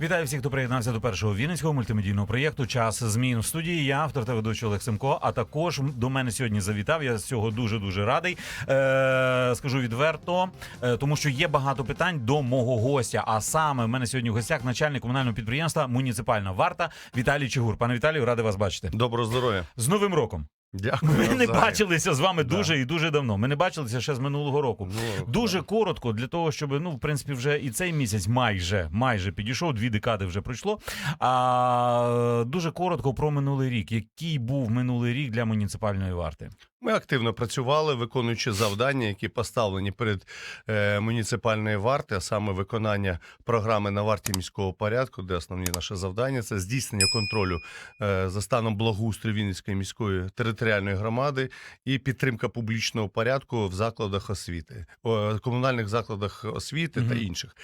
Вітаю всіх, хто приєднався до першого вінницького мультимедійного проєкту Час змін в студії. Я автор та ведучий Олег Семко. А також до мене сьогодні завітав. Я з цього дуже дуже радий. Е, скажу відверто, е, тому що є багато питань до мого гостя. А саме в мене сьогодні в гостях начальник комунального підприємства Муніципальна варта Віталій Чигур. Пане Віталію, радий вас бачити. Доброго здоров'я. З Новим роком. Дякую. Ми не бачилися з вами Да. дуже і дуже давно. Ми не бачилися ще з минулого року. Ну, Дуже коротко для того, щоб ну в принципі вже і цей місяць майже майже підійшов. Дві декади вже пройшло. А дуже коротко про минулий рік. Який був минулий рік для муніципальної варти? Ми активно працювали, виконуючи завдання, які поставлені перед е, муніципальною варти, а саме виконання програми на варті міського порядку, де основні наше завдання це здійснення контролю е, за станом благоустрою Вінницької міської територіальної громади і підтримка публічного порядку в закладах освіти, о, комунальних закладах освіти та інших.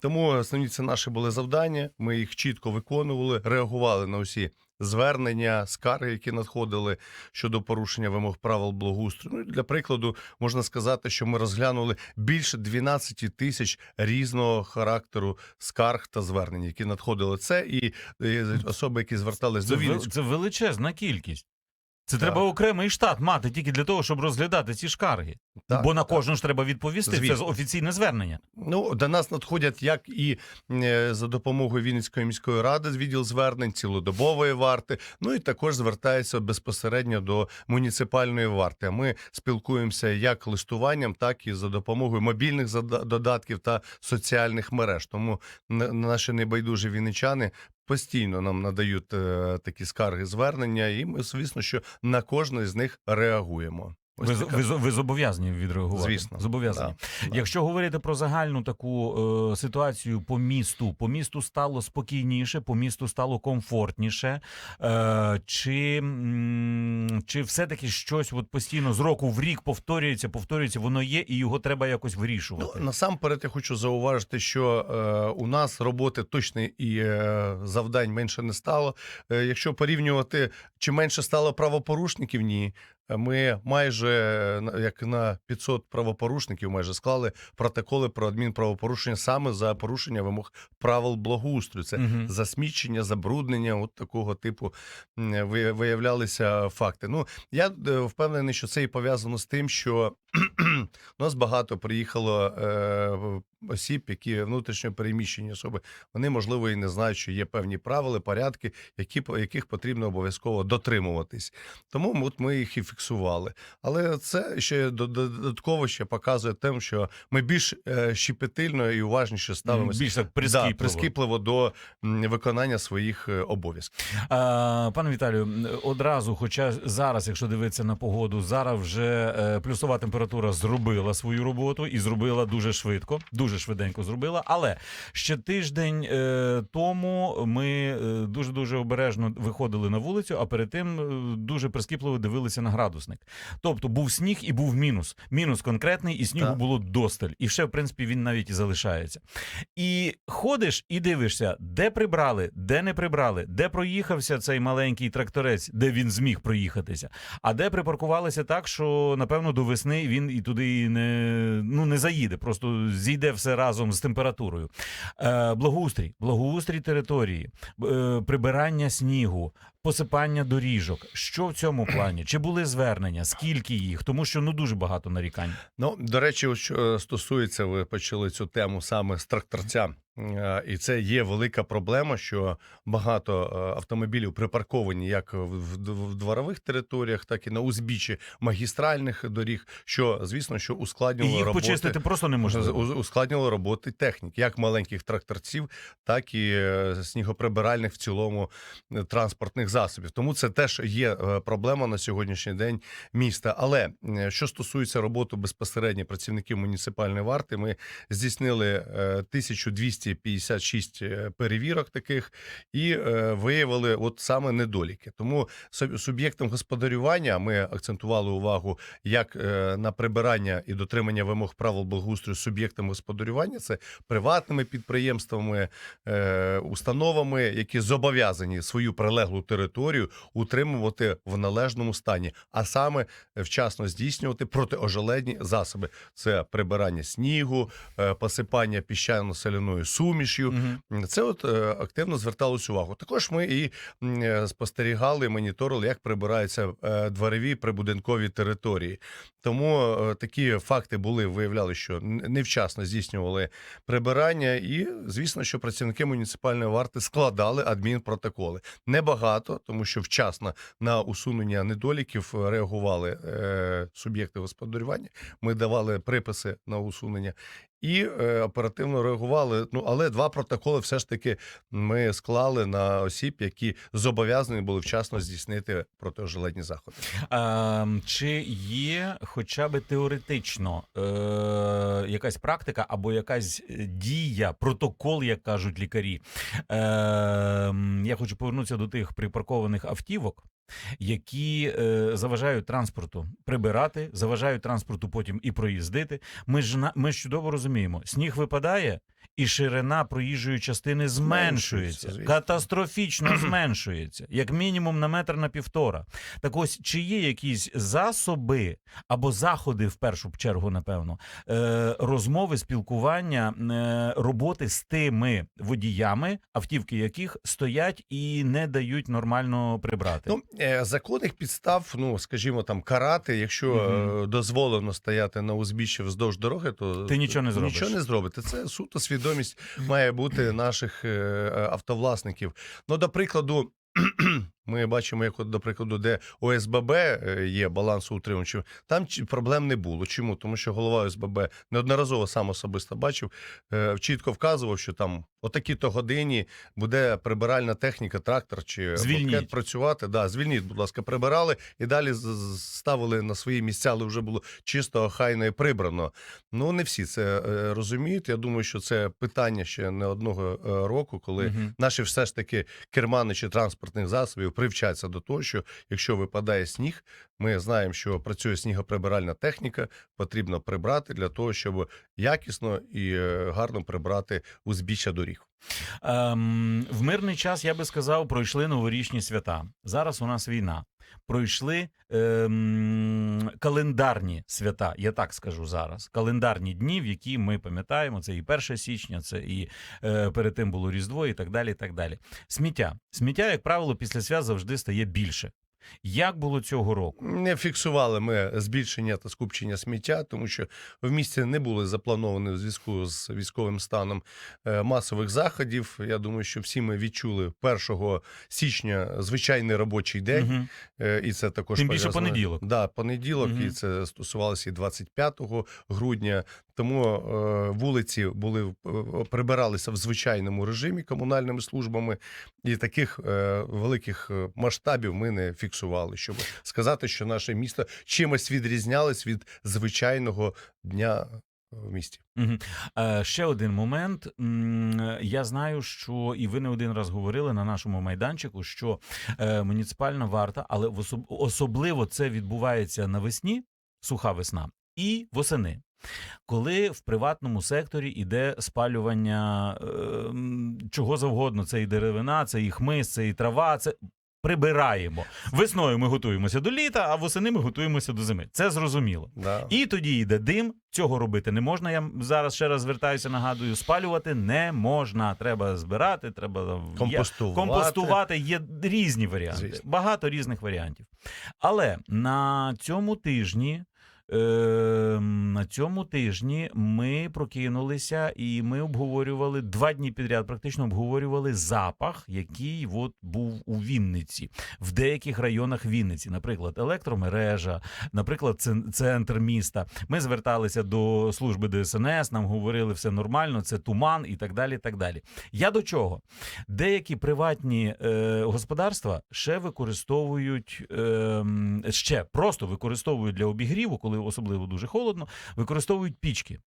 Тому основні це наші були завдання. Ми їх чітко виконували, реагували на усі. Звернення, скарги, які надходили щодо порушення вимог правил благоустрою. Ну, для прикладу, можна сказати, що ми розглянули більше 12 тисяч різного характеру скарг та звернень, які надходили. Це і, і особи, які звертались до Вінницького. це величезна кількість. Це Так. треба окремий штат мати тільки для того, щоб розглядати ці скарги. Так, Бо на так. кожну ж треба відповісти. Це Звісно. ж офіційне звернення. Ну, до нас надходять як і е, за допомогою Вінницької міської ради з відділ звернень, цілодобової варти. Ну і також звертаються безпосередньо до муніципальної варти. Ми спілкуємося як листуванням, так і за допомогою мобільних додатків та соціальних мереж. Тому на- наші небайдужі вінничани постійно нам надають е, такі скарги звернення, і ми, звісно, що на кожне з них реагуємо. Ось Ви, така- ви, ви зобов'язані відреагувати. Звісно. Зобов'язані. Да, да. Якщо говорити про загальну таку е, ситуацію по місту, по місту стало спокійніше, по місту стало комфортніше. Е, чи, м, чи все-таки щось от постійно з року в рік повторюється, повторюється, воно є, і його треба якось вирішувати. Ну, насамперед я хочу зауважити, що е, у нас роботи точно і е, завдань менше не стало. Е, якщо порівнювати, чи менше стало правопорушників, ні. Ми майже е, як на 500 правопорушників майже склали протоколи про адмінправопорушення саме за порушення вимог правил благоустрою. Це Мгм. засмічення, забруднення, от такого типу виявлялися факти. Ну я е, впевнений, що це і пов'язано з тим, що у нас багато приїхало е, осіб, які внутрішньо переміщені особи. Вони можливо і не знають, що є певні правила, порядки, які яких потрібно обов'язково дотримуватись. Тому от ми їх і фіксували. Але це ще до- до- додатково ще показує тим, що ми більш е, щепетильно і уважніше ставимося. Більш так Да, прискіпливо. прискіпливо до виконання своїх е, обов'язків. Пане Віталію, одразу, хоча зараз, якщо дивитися на погоду, зараз вже е, плюсова температура зробила свою роботу і зробила дуже швидко, дуже швиденько зробила. Але ще тиждень е, тому ми дуже дуже обережно виходили на вулицю, а перед тим е, дуже прискіпливо дивилися на градусник. Тобто був сніг і був мінус. Мінус конкретний, і снігу Так. було досталь. І ще, в принципі, він навіть і залишається. І ходиш і дивишся, де прибрали, де не прибрали, де проїхався цей маленький тракторець, де він зміг проїхатися, а де припаркувалися так, що напевно до весни він і туди не, ну, не заїде, просто зійде все разом з температурою. Е, благоустрій, благоустрій території, е, прибирання снігу. Посипання доріжок. Що в цьому плані? Чи були звернення? Скільки їх? Тому що ну дуже багато нарікань. Ну, до речі, що стосується, ви почали цю тему саме з тракторця. Е, І це є велика проблема, що багато е, автомобілів припарковані як в, дворових територіях, так і на узбіччі магістральних доріг, що звісно, що І ускладнювало їх роботи. почистити просто неможливо. Уз- Ускладнило роботи технік, як маленьких тракторців, так і е, снігоприбиральних в цілому е, транспортних засобів. Тому це теж є е, проблема на сьогоднішній день міста. Але е, що стосується роботи безпосередньо працівників муніципальної варти, ми здійснили е, 1256 е, перевірок таких і виявили от саме недоліки. Тому суб- суб'єктом господарювання ми акцентували увагу як на прибирання і дотримання вимог правил благоустрою суб'єктами господарювання, це приватними підприємствами, установами, які зобов'язані свою прилеглу територію утримувати в належному стані, а саме е, вчасно здійснювати протиожеледні засоби: це прибирання снігу, е, посипання піщано-соляною сумішю. Мгм. Це от е, активно зверталось увагу. Також ми і спостерігали, моніторили, як прибираються дворові прибудинкові території. Тому такі факти були, виявляли, що невчасно здійснювали прибирання, і звісно, що працівники муніципальної варти складали адмінпротоколи. Небагато, тому що вчасно на усунення недоліків реагували е, суб'єкти господарювання. Ми давали приписи на усунення і е, оперативно реагували. Ну але два протоколи все ж таки ми склали на осіб, які зобов'язані були вчасно здійснити протижилетні заходи. Ем, чи є хоча б теоретично е, якась практика або якась е, дія, протокол, як кажуть лікарі? Ем, я хочу повернутися до тих припаркованих автівок, які е, заважають транспорту прибирати, заважають транспорту потім і проїздити. Ми ж на- ми ж чудово розуміємо, сніг випадає. І ширина проїжджої частини зменшується, катастрофічно зменшується, як мінімум на метр на півтора. Так ось, чи є якісь засоби або заходи, в першу чергу, напевно, е, розмови, спілкування, е, роботи з тими водіями, автівки яких стоять і не дають нормально прибрати? Ну е, законних підстав, ну скажімо, там карати, якщо е, дозволено стояти на узбіччі вздовж дороги, то Ти нічого не зробиш. Нічого не зробите. Це суто свідомість має бути наших е, е, автовласників. Ну, до прикладу. Ми бачимо, як от, до прикладу, де ОСББ е, є балансоутримувачем, там проблем не було. Чому? Тому що голова ОСББ неодноразово сам особисто бачив, е, чітко вказував, що там о такій-то годині буде прибиральна техніка, трактор чи Звільніть. працювати. Да, звільніть, будь ласка, прибирали і далі ставили на свої місця, але вже було чисто, охайно і прибрано. Ну не всі це е, розуміють. Я думаю, що це питання ще не одного року, коли Мгм. наші все ж таки керманичі транспортних засобів привчаться до того, що якщо випадає сніг, ми знаємо, що працює снігоприбиральна техніка, потрібно прибрати для того, щоб якісно і е, гарно прибрати узбіччя доріг. Ем, в мирний час, я би сказав, пройшли новорічні свята. Зараз у нас війна. Пройшли ем, календарні свята, я так скажу зараз. Календарні дні, в які ми пам'ятаємо, це і 1 січня, це і е, перед тим було Різдво, і так далі. і так далі. Сміття. Сміття, як правило, після свят завжди стає більше. Як було цього року? Не фіксували ми збільшення та скупчення сміття, тому що в місті не були заплановані в зв'язку з військовим станом е, масових заходів. Я думаю, що всі ми відчули 1 січня звичайний робочий день. Е, І це також Тим більше понеділок. Да, понеділок, Мгм. і це стосувалося і 25 грудня. Тому е, вулиці були е, прибиралися в звичайному режимі комунальними службами, і таких е, великих масштабів ми не фіксували, щоб сказати, що наше місто чимось відрізнялось від звичайного дня в місті. Е, ще один момент. Я знаю, що і ви не один раз говорили на нашому майданчику, що муніципальна варта, але особ- особливо це відбувається навесні, суха весна, і восени. Коли в приватному секторі іде спалювання е, чого завгодно, це і деревина, це і хмиз, це і трава, це прибираємо. Весною ми готуємося до літа, а восени ми готуємося до зими. Це зрозуміло. Да. І тоді йде дим. Цього робити не можна. Я зараз ще раз звертаюся, нагадую, спалювати не можна. Треба збирати, треба Компостувати. компостувати. Є різні варіанти, Звісно. багато різних варіантів. Але на цьому тижні. Е, На цьому тижні ми прокинулися і ми обговорювали два дні підряд. Практично обговорювали запах, який от був у Вінниці, в деяких районах Вінниці, наприклад, електромережа, наприклад, центр міста. Ми зверталися до служби ДСНС, нам говорили, все нормально, це туман і так далі. так далі. Я до чого? Деякі приватні е, господарства ще використовують е, ще просто використовують для обігріву, коли особливо дуже холодно, використовують пічки.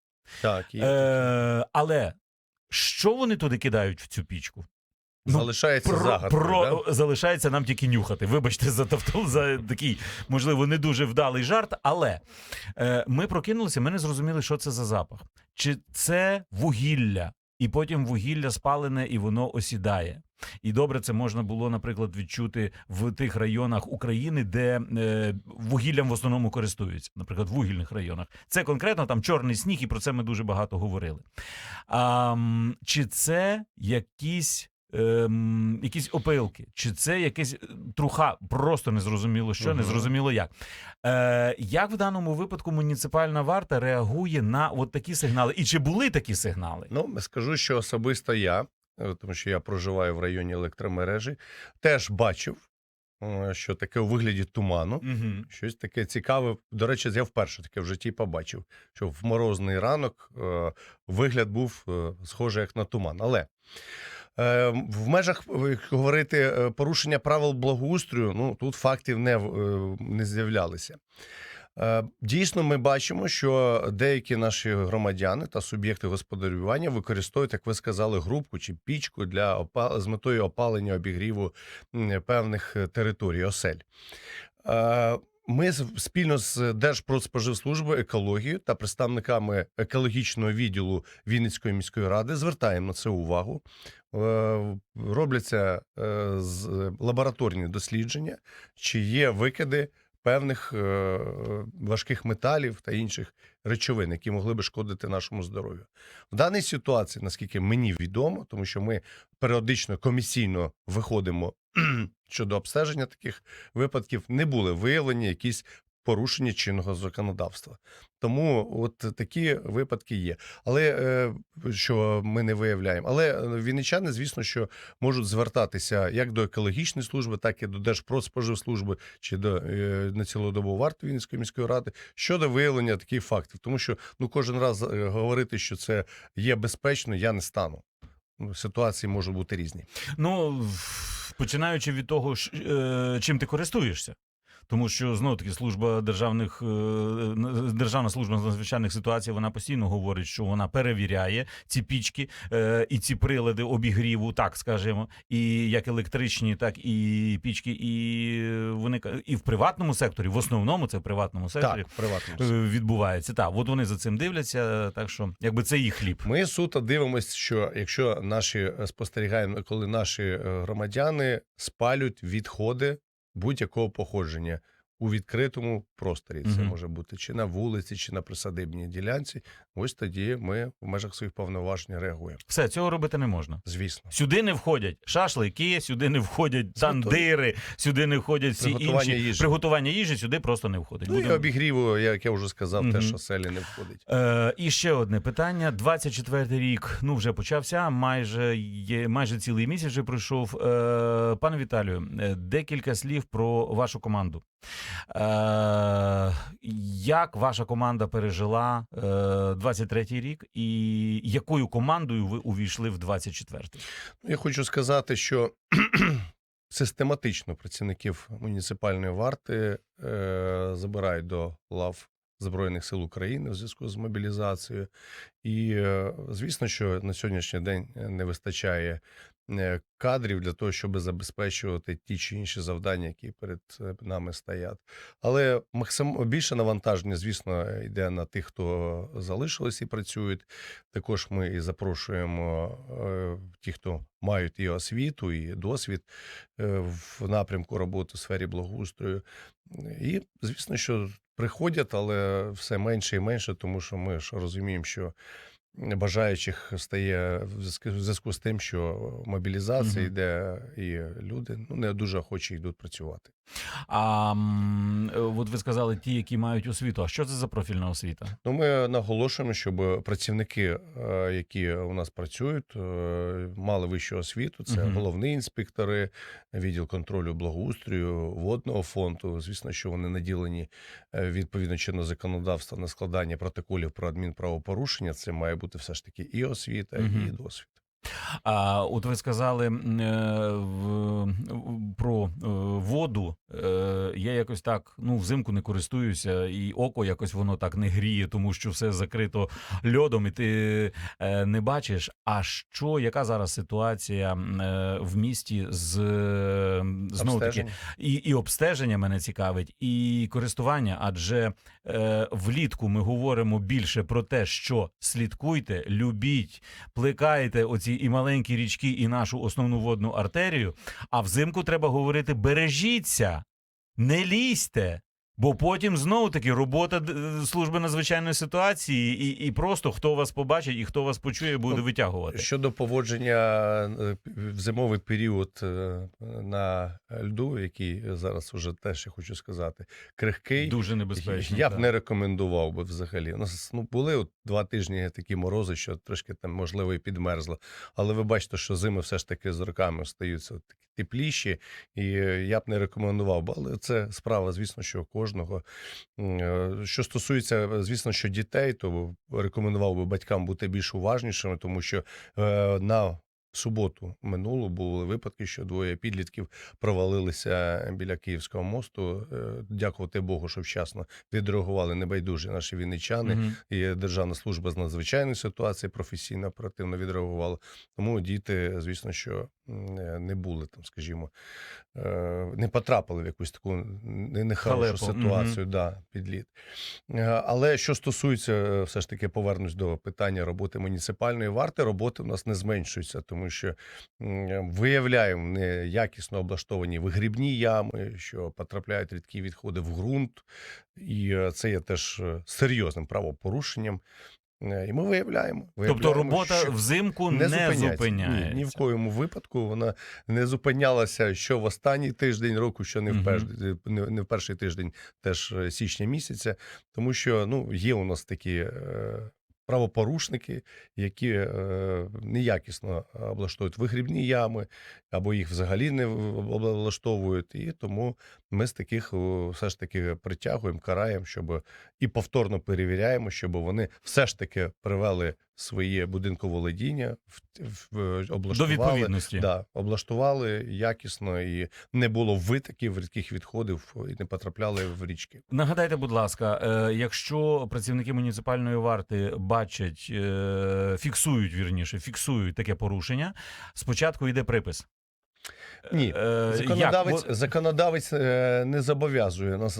Так, і Е, але що вони туди кидають в цю пічку? ну, залишається Про, загадкою. про да? залишається нам тільки нюхати. Вибачте за тавтол, за такий, можливо, не дуже вдалий жарт. Але е, ми прокинулися, ми не зрозуміли, що це за запах. Чи це вугілля, і потім вугілля спалене і воно осідає. І добре це можна було, наприклад, відчути в тих районах України, де е, вугіллям в основному користуються, наприклад, в вугільних районах. Це конкретно там чорний сніг, і про це ми дуже багато говорили. А, чи це якісь. Ем, якісь опилки, чи це якась е, труха, просто незрозуміло що, незрозуміло як. Е, як в даному випадку муніципальна варта реагує на от такі сигнали? І чи були такі сигнали? Ну, скажу, що особисто я, тому що я проживаю в районі електромережі, теж бачив, е, що таке у вигляді туману. Угу. Щось таке цікаве. До речі, я вперше таке в житті побачив, що в морозний ранок е, вигляд був е, схожий як на туман. Але е, в межах е, якщо говорити е, порушення правил благоустрою, ну тут фактів не, е, не з'являлися. Е, Дійсно, ми бачимо, що деякі наші громадяни та суб'єкти господарювання використовують, як ви сказали, грубку чи пічку для опа- з метою опалення обігріву певних е, територій, осель. Е, Ми спільно з Держпродспоживслужбою екології та представниками екологічного відділу Вінницької міської ради звертаємо на це увагу. Робляться лабораторні дослідження, чи є викиди певних е, важких металів та інших речовин, які могли би шкодити нашому здоров'ю. В даній ситуації, наскільки мені відомо, тому що ми періодично комісійно виходимо щодо обстеження таких випадків, не були виявлені якісь порушення чинного законодавства. Тому от такі випадки є. Але е, що ми не виявляємо. Але е, вінничани, звісно, що можуть звертатися як до екологічної служби, так і до Держпродспоживслужби чи до е, на цілодобову варту Вінницької міської ради щодо виявлення таких фактів. Тому що ну кожен раз говорити, що це є безпечно, я не стану. Ну, Ситуації можуть бути різні. Ну, починаючи від того, чим ти користуєшся. Тому що знову таки служба державних е, державна служба з надзвичайних ситуацій вона постійно говорить, що вона перевіряє ці пічки е, і ці прилади обігріву, так скажемо, і як електричні, так і пічки, і вони і в приватному секторі, в основному це в приватному секторі Так, приватно. е, відбувається. Так, от вони за цим дивляться, так що якби це їх хліб. Ми суто дивимося, що якщо наші е, спостерігаємо, коли наші е, громадяни спалюють відходи будь-якого походження у відкритому просторі, це Мгм. може бути чи на вулиці, чи на присадибній ділянці. Ось тоді ми в межах своїх повноважень реагуємо. Все цього робити не можна. Звісно, Сюди не входять шашлики, сюди не входять тандири, сюди не входять всі Приготування інші їжі. приготування їжі. Сюди просто не входить. ну і обігріву, як я вже сказав, Мгм. теж оселі не входить. Е, і ще одне питання. 24-й рік ну вже почався. Майже є майже цілий місяць вже пройшов. Е, пане Віталію, е, декілька слів про вашу команду. Е, як ваша команда пережила е, 23-й рік, і якою командою ви увійшли в 24-й? Я хочу сказати, що систематично працівників муніципальної варти е, забирають до лав Збройних сил України в зв'язку з мобілізацією. І е, звісно, що на сьогоднішній день не вистачає е, кадрів для того, щоб забезпечувати ті чи інші завдання, які перед е, нами стоять. Але максим більше навантаження, звісно, йде на тих, хто залишились і працюють. Також ми і запрошуємо е, ті, хто мають і освіту, і досвід е, в напрямку роботи в сфері благоустрою. І, звісно, що приходять, але все менше і менше, тому що ми ж розуміємо, що бажаючих стає в зв'язку- з тим, що мобілізація Мгм. йде, і люди ну, не дуже охоче йдуть працювати. А е, от ви сказали, ті, які мають освіту. А що це за профільна освіта? Ну, ми наголошуємо, щоб працівники, е, які у нас працюють, е, мали вищу освіту. Це Мгм. головні інспектори, відділ контролю благоустрою, водного фонду. Звісно, що вони наділені відповідно чинного законодавства на складання протоколів про адмінправопорушення. Це має бути все ж таки і освіта, Мгм. і досвід. А от ви сказали е, про е, воду. Е, я якось так ну взимку не користуюся, і око якось воно так не гріє, тому що все закрито льодом, і ти е, не бачиш. А що, яка зараз ситуація е, в місті з знову таки і, і обстеження мене цікавить, і користування. Адже е, влітку ми говоримо більше про те, що слідкуйте, любіть, плекайте оці і маленькі річки і нашу основну водну артерію. А взимку треба говорити: бережіться, не лізьте. Бо потім знову таки робота служби надзвичайної ситуації, і, і просто хто вас побачить і хто вас почує, буде Ну, витягувати. Щодо поводження е, в зимовий період е, на льду, який зараз уже теж я хочу сказати, крихкий. Дуже небезпечно. Я б так. не рекомендував би взагалі. У нас ну, були от два тижні такі морози, що трошки там можливо і підмерзло. Але ви бачите, що зими все ж таки з роками стаються такі тепліші, і е, я б не рекомендував. Але це справа, звісно, що кожного. Е, Що стосується, звісно, що дітей, то рекомендував би батькам бути більш уважнішими, тому що е, на суботу минулу були випадки, що двоє підлітків провалилися біля Київського мосту. Е, Дякувати Богу, що вчасно відреагували небайдужі наші вінничани. Мгм. І Державна служба з надзвичайної ситуації професійно оперативно відреагувала. Тому діти, звісно, що е, не були там, скажімо, е, не потрапили в якусь таку не- нехорошу ситуацію, да, підліт. Але що стосується, все ж таки, повернусь до питання роботи муніципальної варти, роботи у нас не зменшується, тому що виявляємо неякісно облаштовані вигрібні ями, що потрапляють рідкі відходи в ґрунт, і е, це є теж е, серйозним правопорушенням. Е, І ми виявляємо. Тобто робота що взимку не, зупиняється. зупиняється. Ні, ні в коєму випадку вона не зупинялася що в останній тиждень року, що не в, перш... не, не в перший тиждень теж е, січня місяця, тому що ну, є у нас такі. Е... Правопорушники, які е, неякісно облаштовують вигрібні ями, або їх взагалі не облаштовують. І тому ми з таких все ж таки притягуємо, караємо, щоб і повторно перевіряємо, щоб вони все ж таки привели своє будинковолодіння, в, в, в- До облаштували, відповідності. да, облаштували якісно і не було витоків рідких відходів і не потрапляли в річки. Нагадайте, будь ласка, е, якщо працівники муніципальної варти бачать, е, фіксують вірніше, фіксують таке порушення, спочатку йде припис. Ні, Е, як? Законодавець, законодавець не зобов'язує нас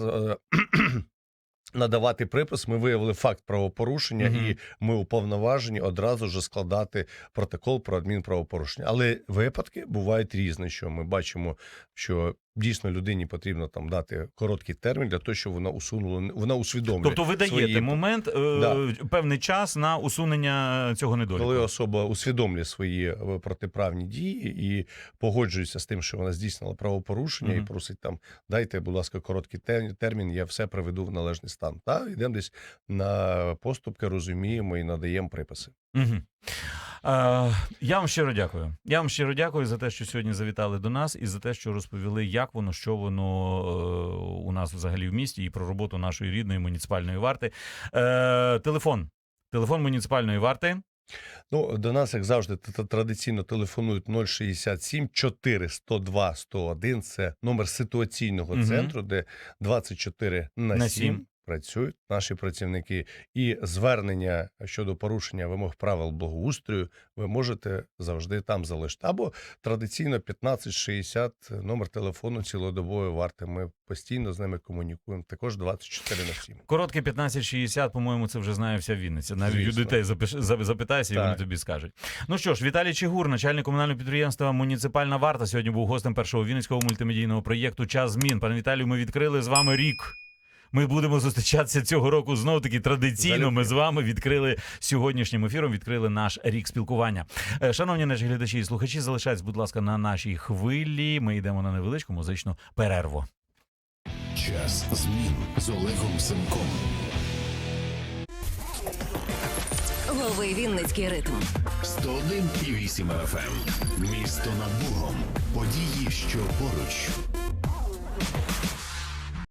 надавати припис. Ми виявили факт правопорушення, угу. і ми уповноважені одразу ж складати протокол про адмінправопорушення. Але випадки бувають різні, що ми бачимо, що дійсно людині потрібно там дати короткий термін для того, щоб вона усунула, вона усвідомлює. Тобто ви даєте свої момент, е, Да. певний час на усунення цього недоліку. Коли особа усвідомлює свої е, протиправні дії і погоджується з тим, що вона здійснила правопорушення, Мгм. і просить там дайте, будь ласка, короткий термін, я все приведу в належний стан. Та йдемо десь на поступки, розуміємо і надаємо приписи. Угу. Е, я вам щиро дякую. Я вам щиро дякую за те, що сьогодні завітали до нас, і за те, що розповіли, як воно, що воно е, у нас взагалі в місті, і про роботу нашої рідної муніципальної варти. Е, телефон. Телефон муніципальної варти. Ну, до нас, як завжди, традиційно телефонують 067 4 102 101. Це номер ситуаційного центру, де 24 на, На 7 сім. Працюють наші працівники. І звернення щодо порушення вимог правил благоустрою ви можете завжди там залишити. Або традиційно 1560 номер телефону цілодобової варти. Ми постійно з ними комунікуємо. Також 24 на 7. Коротке 1560, по-моєму, це вже знає вся Вінниця. Навіть у дітей запитайся, і Так. вони тобі скажуть. Ну що ж, Віталій Чигур, начальник комунального підприємства Муніципальна варта, сьогодні був гостем першого вінницького мультимедійного проєкту Час змін. Пане Віталію, ми відкрили з вами рік. Ми будемо зустрічатися цього року знову таки традиційно. Ми з вами відкрили сьогоднішнім ефіром. Відкрили наш рік спілкування. Е, Шановні наші глядачі і слухачі, залишайтесь, будь ласка, на нашій хвилі. Ми йдемо на невеличку музичну перерву. Час змін з Олегом Семком. Лови Вінницький ритм. 101,8 FM. Місто над Богом. Події, що поруч.